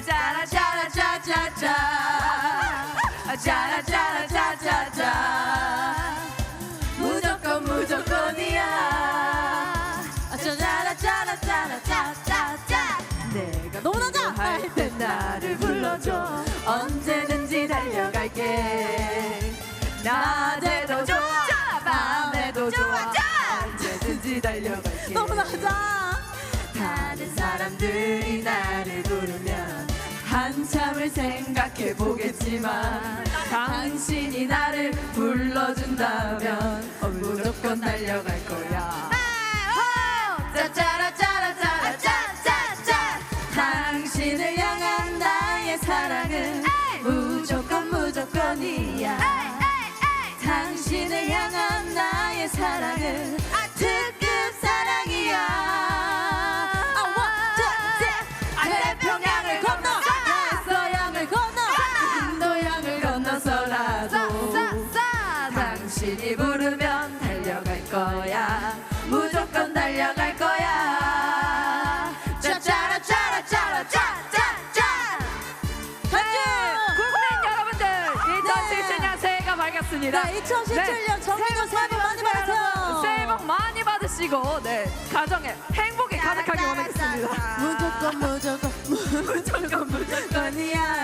짜라짜라짜 짜라짜라짜짜짜 무조건 무조건이야 짜라짜라짜라짜짜짜 내가 너무나자! 할때 나를 불러줘 언제든지 달려갈게 낮에도 좋아 밤에도 좋아 언제든지 달려갈게 너무나 자! 다른 사람들이 나를 부르면 한참을 생각해 보겠지만 당신이 나를 불러준다면 무조건 달려갈 거야. 짜짜라짜라짜라짜짜짜 당신을 향한 나의 사랑은 무조건 무조건이야. 당신을 향한 나의 사랑은 서양을 건너 인도양을 건너서라도 당신이 부르면 달려갈 거야. 무조건 달려갈 거야. 짜짜라 짜라 짜라 짜짜짜 국민 여러분들 2017년 새해가 밝았습니다. 네, 2017년 정민호 새해 복 많이 받으세요. 새해 복 많이 받으시고 네 가정에 행복이 가득하게 원하겠습니다. 무조건 무조건 무조건. 무조건이야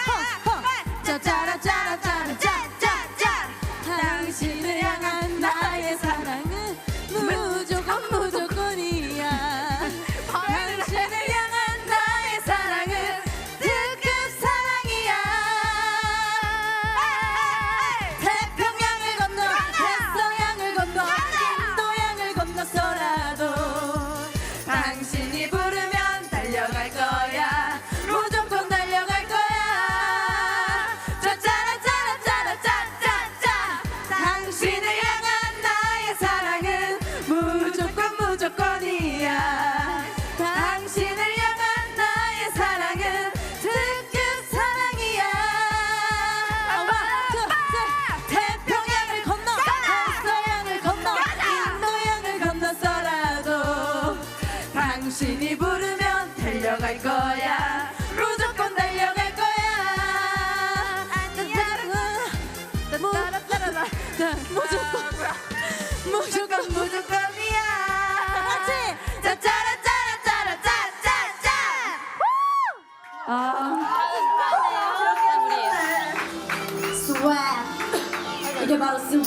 신이 부르면 달려갈 거야. 무조건 달려갈 거야. 따라따라따라 무조건 무조건 무조건이야. 같이! 짜짜라짜라짜라짜짜짜. 아. 스웩. 이게 바로 스웩.